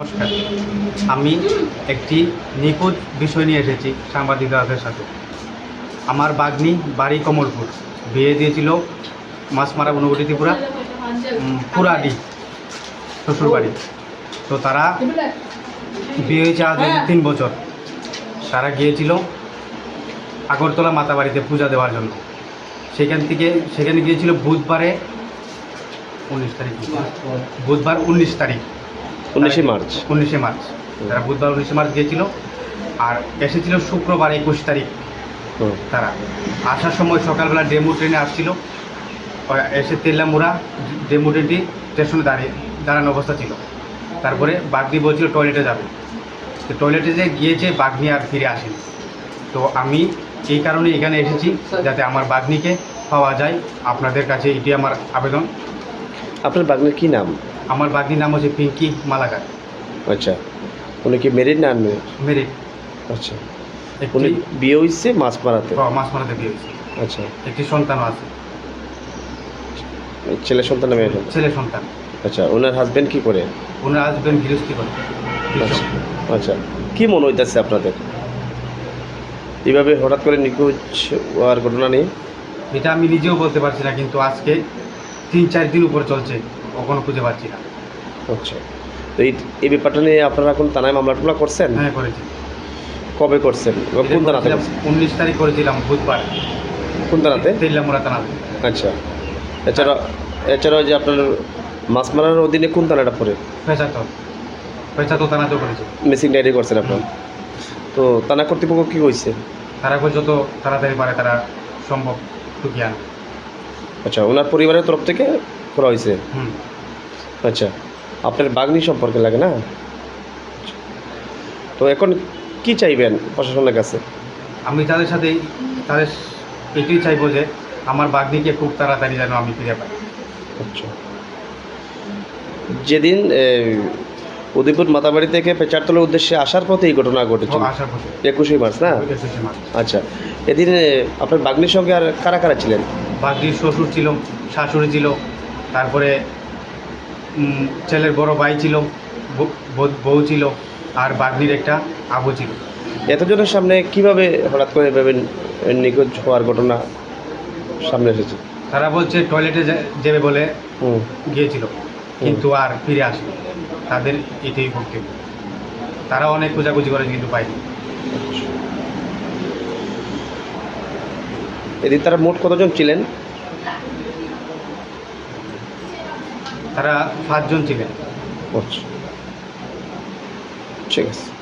নমস্কার। আমি একটি নিখোঁজ বিষয় নিয়ে এসেছি সাংবাদিক সাংবাদিকদের সাথে। আমার বাগ্নি বাড়ি কমলপুর। বিয়ে দিয়েছিল মাছমারা অনুগুটি ত্রিপুরা পুরাডি শ্বশুরবাড়ি। তো তারা বিয়ে হয়েছে আজ তিন বছর। তারা গিয়েছিল আগরতলা মাতাবাড়িতে পূজা দেওয়ার জন্য। সেখান থেকে, সেখানে গিয়েছিল বুধবারে উনিশ তারিখ। বুধবার উনিশ তারিখ। উনিশে মার্চ। উনিশে মার্চ। তারা বুধবার উনিশে মার্চ গিয়েছিল। আর এসেছিল শুক্রবার একুশ তারিখ। তারা আসার সময় সকালবেলা ডেমো ট্রেনে আসছিল। এসে তেল্লামুড়া ডেমো ট্রেনটি স্টেশনে দাঁড়িয়ে দাঁড়ানো অবস্থা ছিল। তারপরে বাগনি বলছিল টয়লেটে যাবে। তো টয়লেটে যে গিয়েছে বাগনি আর ফিরে আসেন। তো আমি এই কারণে এখানে এসেছি যাতে আমার বাগনিকে পাওয়া যায়। আপনাদের কাছে এটি আমার আবেদন। আপনার বাগনের কি নাম? আমার বাগনির নাম হচ্ছে পিঙ্কি মালাকার। আচ্ছা উনি কি মেরিড না আনমেরিড মেরিট আচ্ছা উনি বিয়ে হয়েছে মাছ মারাতে মাছ মারাতে বিয়ে হয়েছে। আচ্ছা। একটি সন্তানও আছে। ছেলে সন্তান মেয়ে সন্তান? ছেলে সন্তান। আচ্ছা ওনার হাজবেন্ড কি করে? ওনার হাজবেন্ড গৃহস্থী করে। আচ্ছা আচ্ছা। কি মনে হইতেছে আপনাদের? এইভাবে হঠাৎ করে নিখোঁজ হওয়ার ঘটনা নেই এটা আমি নিজেও বলতে পারছি না কিন্তু আজকে তিন চার দিন উপর চলছে। কখনো খুঁজে পাচ্ছি না। আচ্ছা। তো এই এই ব্যাপারটা নিয়ে আপনারা এখন থানায় মামলা টামলা করছেন? হ্যাঁ করেছি। কবে করছেন? কোন থানাতে উনিশ তারিখ করেছিলাম বুধবার। কোন থানাতে তেল্লামুড়া থানাতে আচ্ছা। এছাড়া এছাড়াও যে আপনার মাছ মারার অধীনে কোন থানাটা পড়ে? পেঁচাতো। পেঁচাতো থানাতেও করেছি। মিসিং ডায়েরি করছেন আপনার? তো থানা কর্তৃপক্ষ কী কইছে? তারা এখন যত তাড়াতাড়ি পারে তারা সম্ভব টুকি আনে। আচ্ছা ওনার পরিবারের তরফ থেকে করা হয়েছে? হুম। আচ্ছা আপনার বাগনি সম্পর্কে লাগে না। তো এখন কি চাইবেন প্রশাসনের কাছে? আমি তাদের সাথে তাদের এটাই চাইব যে আমার বাগনিকে খুব তাড়াতাড়ি যেন আমি ফিরে পাই। আচ্ছা। যেদিন উদয়পুর মাতাবাড়ি থেকে পেচারতলার উদ্দেশ্যে আসার পথে এই ঘটনা ঘটেছিল। করছি একুশে মার্চ না? আচ্ছা এদিন আপনার বাগনির সঙ্গে আর কারা কারা ছিলেন? বাগদির শ্বশুর ছিল শাশুড়ি ছিল তারপরে ছেলের বড় ভাই ছিল বউ- ছিল আর বাগনির একটা আবু ছিল। এতজনের সামনে কীভাবে হঠাৎ করে এভাবে নিখোঁজ হওয়ার ঘটনা সামনে এসেছে? তারা বলছে টয়লেটে যাবে বলে গিয়েছিল কিন্তু আর ফিরে আসে তাদের এটাই বক্তব্য তারা অনেক খোঁজাখুঁজি করেছে কিন্তু পায়নি। এদিন তারা মোট কতজন ছিলেন? তারা পাঁচজন ছিলেন। আচ্ছা। ঠিক আছে।